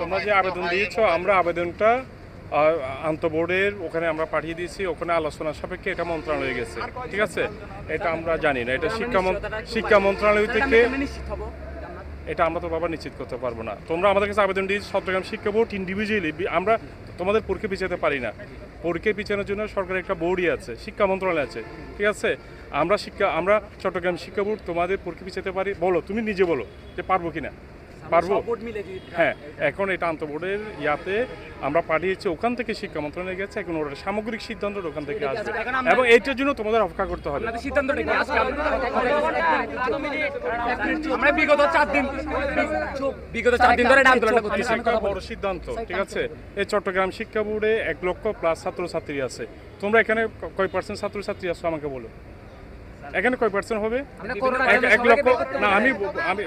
তোমরা যে আবেদন দিয়েছ আমরা আবেদনটা আন্তঃবোর্ডের ওখানে আমরা পাঠিয়ে দিয়েছি ওখানে আলোচনা সাপেক্ষে এটা মন্ত্রণালয়ে গেছে। ঠিক আছে? এটা আমরা জানি না। এটা শিক্ষা শিক্ষা মন্ত্রণালয় থেকে এটা আমরা তো বাবা নিশ্চিত করতে পারব না। তোমরা আমাদের কাছে আবেদন দিয়েছ চট্টগ্রাম শিক্ষা বোর্ড ইন্ডিভিজুয়ালি আমরা তোমাদের পরীক্ষা পিছাতে পারি না। পরীক্ষা পিছানোর জন্য সরকারের একটা বোর্ডই আছে শিক্ষা মন্ত্রণালয় আছে। ঠিক আছে? আমরা শিক্ষা আমরা চট্টগ্রাম শিক্ষা বোর্ড তোমাদের পরীক্ষা পিছাতে পারি। বলো তুমি নিজে বলো যে পারব কিনা। পারব? হ্যাঁ এখন এটা আন্তঃবোর্ডের ইয়াতে আমরা পাঠিয়েছি ওখান থেকে শিক্ষা মন্ত্রণালয়ে গেছে এখন ওরা সামগ্রিক সিদ্ধান্ত ওখান থেকে আসবে। এবং এইটার জন্য তোমাদের অপেক্ষা করতে হবে। আমরা বিগত চার দিন বিগত চার দিন ধরে আন্দোলনটা করতেছি। বড় সিদ্ধান্ত ঠিক আছে? এই চট্টগ্রাম শিক্ষা বোর্ডে এক লক্ষ প্লাস ছাত্রছাত্রী আছে। তোমরা এখানে কয় পার্সেন্ট ছাত্রছাত্রী আছো আমাকে বলো? এখানে কয় পার্সেন্ট হবে? এক লক্ষ না আমি আমি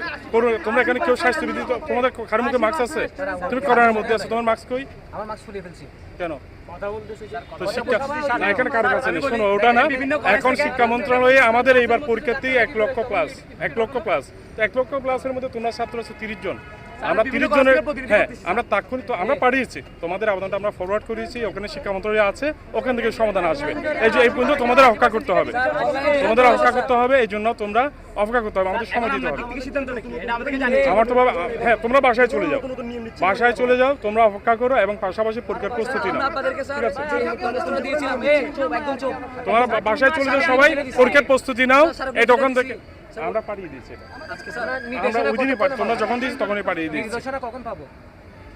তোমরা এখানে কেউ স্বাস্থ্যবিধি তো- তোমাদের কারও মুখে মাস্ক আছে? তুমি করোনার মধ্যে আছো তোমার মাস্ক কই? আমার মাস্ক ফুলিয়ে ফেলছি। কেন? তো শিক্ষা না এখানে কারও কাছে নেই। শোনো ওটা না এখন শিক্ষা মন্ত্রণালয়ে আমাদের এইবার পরীক্ষাতেই এক লক্ষ প্লাস এক লক্ষ প্লাস তো এক লক্ষ প্লাসের মধ্যে তোমরা ছাত্র আছে তিরিশ জন। আমরা তিরিশ জনের হ্যাঁ আমরা তাৎক্ষণিক তো আমরা পাঠিয়েছি। তোমাদের আবেদনটা আমরা ফরওয়ার্ড করিয়েছি ওখানে শিক্ষা মন্ত্রণালয় আছে ওখান থেকে সমাধান আসবে। এই যে এই পর্যন্ত তোমাদের অপেক্ষা করতে হবে। তোমাদের অপেক্ষা করতে হবে এই জন্য তোমরা অপেক্ষা করতে হবে আমাদের সময় দিতে হবে। আমার তো হ্যাঁ তোমরা বাসায় চলে যাও। বাসায় চলে যাও তোমরা অপেক্ষা করো এবং পাশাপাশি পরীক্ষার প্রস্তুতি নাও। ঠিক চুপ তোমরা বাসায় চলে যাও সবাই পরীক্ষার প্রস্তুতি নাও। এই দোকান থেকে আমরা পাঠিয়ে দিয়েছি এটা। আজকে স্যার আমরা নির্দেশনা ওই দিনই পাঠ- তোমরা যখন দিয়েছি তখনই পাঠিয়ে দিয়েছি। নির্দেশনা কখন পাবো?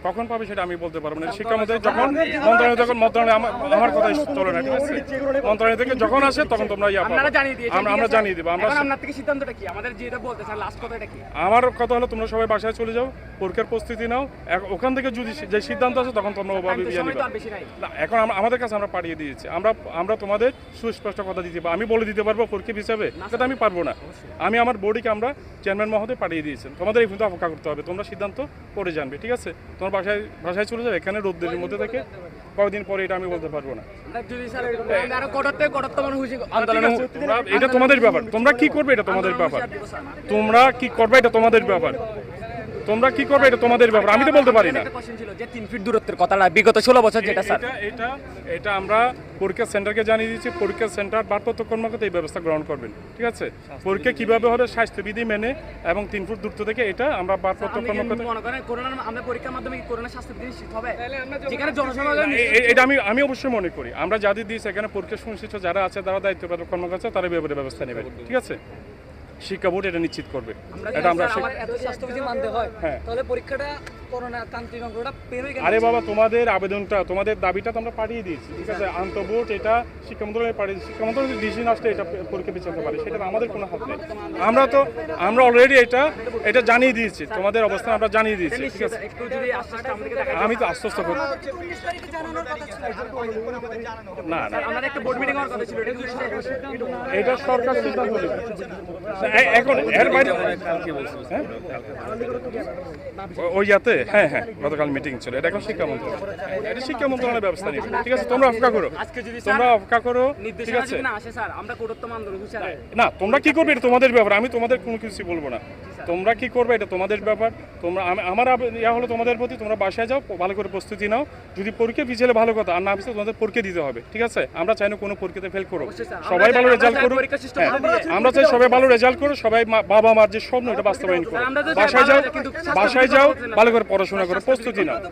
কখন পাবে সেটা আমি বলতে পারব না। শিক্ষা মন্ত্রী যখন মন্ত্রণালয় যখন মন্ত্রণালয় আমার কথা চলে না ঠিক আছে? মন্ত্রণালয় থেকে যখন আসে তখন তোমরা ইয়া আমরা আমরা জানিয়ে দেবো আমরা আপনার থেকে সিদ্ধান্তটা কি? আমাদের যেটা বলতেছেন লাস্ট কথাটা কি? আমার কথা হলো তোমরা সবাই বাসায় চলে যাও পরীক্ষার প্রস্তুতি নাও। ওখান থেকে যদি যে সিদ্ধান্ত আছে তখন তোমরা ওভাবে ইয়ে নিবা। এখন আমাদের কাছে আমরা পাঠিয়ে দিয়েছি। আমরা আমরা তোমাদের সুস্পষ্ট কথা দিতে পারব। আমি বলে দিতে পারব পরীক্ষা হিসাবে সেটা আমি পারব না। আমি আমার বোর্ডকে আমরা চেয়ারম্যান মহোদয় পাঠিয়ে দিয়েছেন। তোমাদের এই পর্যন্ত অপেক্ষা করতে হবে। তোমরা সিদ্ধান্ত পরে জানবে ঠিক আছে? তোমার বাসায় বাসায় চলে যাবে? এখানে রোদ্রের মধ্যে থেকে? কয়েকদিন পরে এটা আমি বলতে পারব না। আমরা এটা তোমাদের ব্যাপার। তোমরা কি করবে এটা তোমাদের ব্যাপার? তোমরা কি করবে এটা তোমাদের ব্যাপার? তোমরা কি করবে? এটা তোমাদের ব্যাপার। আমি তো বলতে পারি না। ছিল যে তিন ফিট দূরত্বের কথাটা বিগত ষোলো বছর যেটা স্যার এটা এটা এটা আমরা পরীক্ষা সেন্টারকে জানিয়ে দিয়েছি। পরীক্ষা সেন্টার ভারপ্রাপ্ত কর্মকর্তা এই ব্যবস্থা গ্রহণ করবেন। ঠিক আছে? পরীক্ষা কীভাবে হবে স্বাস্থ্যবিধি মেনে এবং তিন ফুট দূরত্ব থেকে এটা আমরা ভারপ্রাপ্ত আপনি কর্মকর্তা মনে করেন করোনার আমরা পরীক্ষার মাধ্যমে কি করোনা স্বাস্থ্য বিধি নিশ্চিত হবে? যেখানে এ- এটা আমি আমি অবশ্যই মনে করি। আমরা যাদের দিয়েছি এখানে পরীক্ষা সংশ্লিষ্ট যারা আছে তারা দায়িত্বপ্রাপ্ত কর্মকর্তা তারা ব্যাপারে ব্যবস্থা নেবে ঠিক আছে? শিক্ষা বোর্ড এটা নিশ্চিত করবে এটা আমরা মানতে হয় হ্যাঁ। তাহলে পরীক্ষাটা আরে বাবা তোমাদের আবেদনটা তোমাদের দাবিটা তো আমরা পাঠিয়ে দিয়েছি ঠিক আছে? আন্তঃবোর্ড এটা শিক্ষা মন্ত্রণালয়ে পাঠিয়ে শিক্ষা মন্ত্রণালয় ডিসিশন আসলে এটা পরীক্ষা পিছাতে পারে সেটা আমাদের কোনো হাত নেই। আমরা তো আমরা অলরেডি এটা এটা জানিয়ে দিয়েছি তোমাদের অবস্থান আমরা জানিয়ে দিয়েছি ঠিক আছে? আমি তো আশ্বস্ত করি না না। আমাদের একটা বোর্ড মিটিং হওয়ার কথা ছিল এটা সরকার সিদ্ধান্ত এখন এর বাইরে হ্যাঁ? ওই ইয়াতে? হ্যাঁ হ্যাঁ গতকাল মিটিং ছিল। এটা এখন শিক্ষা মন্ত্রণালয়। এটা শিক্ষা মন্ত্রণালয়ের ব্যবস্থা ঠিক আছে তোমরা অপেক্ষা করো। তোমরা অপেক্ষা করো ঠিক আছে? না তোমরা কি করবে এটা তোমাদের ব্যাপার। আমি তোমাদের কোনো কিছু বলব না। তোমরা কি করবে এটা তোমাদের ব্যাপার। তোমরা আমার ইয়া হলো তোমাদের প্রতি তোমরা বাসায় যাও ভালো করে প্রস্তুতি নাও। যদি পরীক্ষা পিছলে ভালো কথা আর না পিছলে তোমাদের পরীক্ষা দিতে হবে। ঠিক আছে? আমরা চাই না কোনো পরীক্ষাতে ফেল করো সবাই ভালো রেজাল্ট করো হ্যাঁ। আমরা চাই সবাই ভালো রেজাল্ট করো সবাই বাবা মার যে স্বপ্ন এটা বাস্তবায়ন করো বাসায় যাও বাসায় যাও ভালো করে পড়াশোনা করে প্রস্তুতি নাও